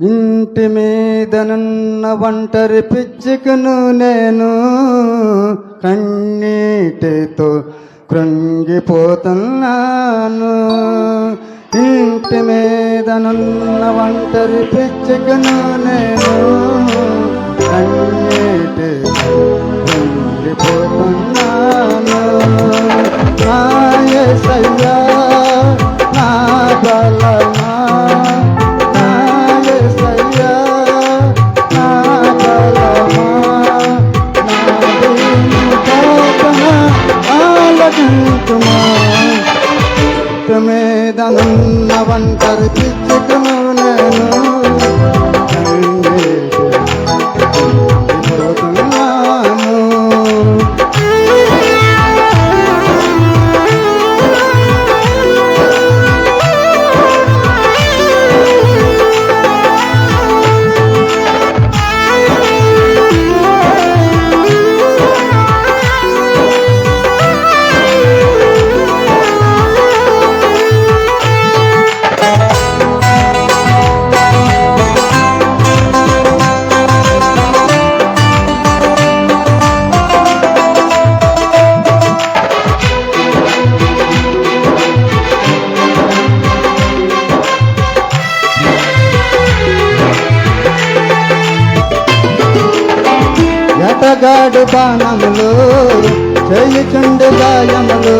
ఇంటి మీదనున్న ఒంటరి పిచ్చుకును నేను కన్నీటితో కృంగిపోతున్నాను. ఇంటి మీదనున్న ఒంటరి పిచ్చుకును నేను కన్నీ ఆలకించుమా మీద నున్న వంటరి పిచ్చుకును నేను ఎటగాడు బాణములు చేయుచుండు గాయములు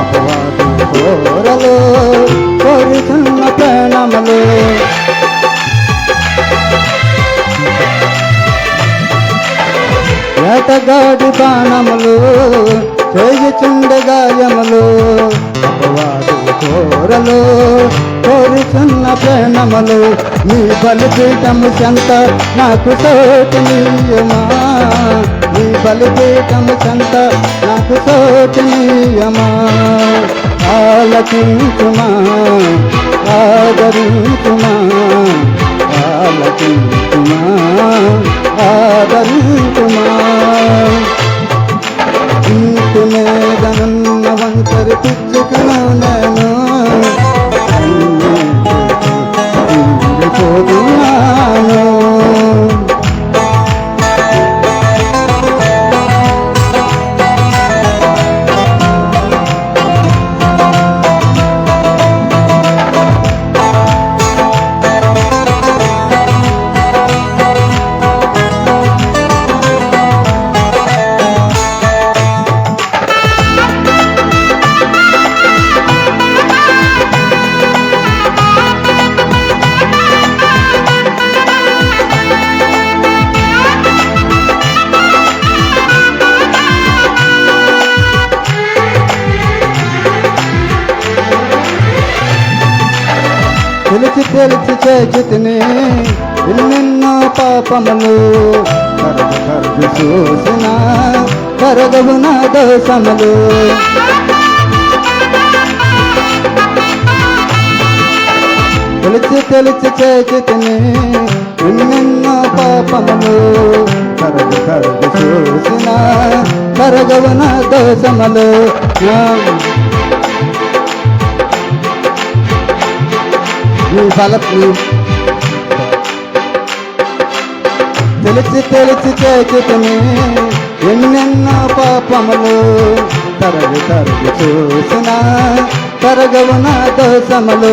అపవాదు కోరలు కోరుతున్న ప్రాణములు. వేటగాడి బాణములు చేయుచుండు గాయములు అపవాదు కోరలు కోరుతున్న ప్రేమములు నీ బలిపీఠము చెంత నాకు తోటి నీయమా? నీ బలిపీఠం చెంత నాకు తోచనీయమా? ఆలకించుమా? ఆదరించుమా? తెలిసి తెలిసి చేతిని ఎన్నెన్నో పాపములు కరగు కరగు చూసిన కరగవు నా దోషములు. తెలిసి తెలిసి చేతిని ఎన్నెన్నో పాపములు కరగు కరగు చూసిన కరగవు నా దోషములు. నా- నీ బలపు తెలిసి తెలిసి చేతుని ఎన్నెన్నో పాపములు తరగి తరగి చూసిన తరగవు నా దోషములు.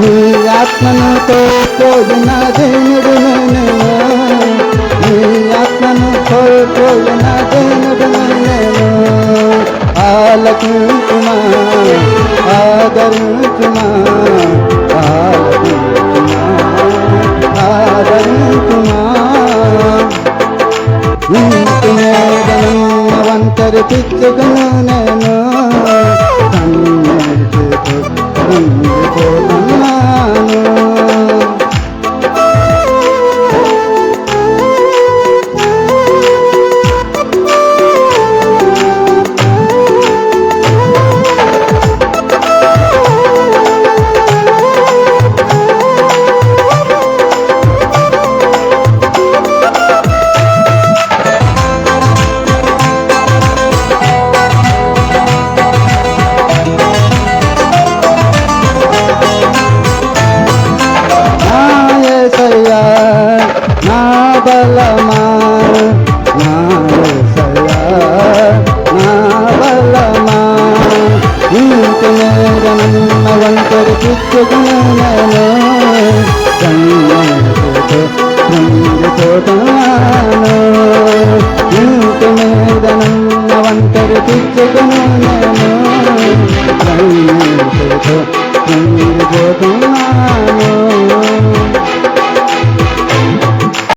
నీ ఆత్మను కోల్పోయిన దేవుడు నేను నీ ఆత్మను కోల్పోయిన దేవుడు నేను ఆలకించుమా ఆదరించుమా. ఉన్న వంటరి నేను బలమా నా సలా నా బలమా ఇంత మేర నిన్న వంకర చిచ్చుకున్నాను పోతున్నాను ఇంత మీద నిన్న వంకర చిచ్చుకున్నాను పోతున్నాను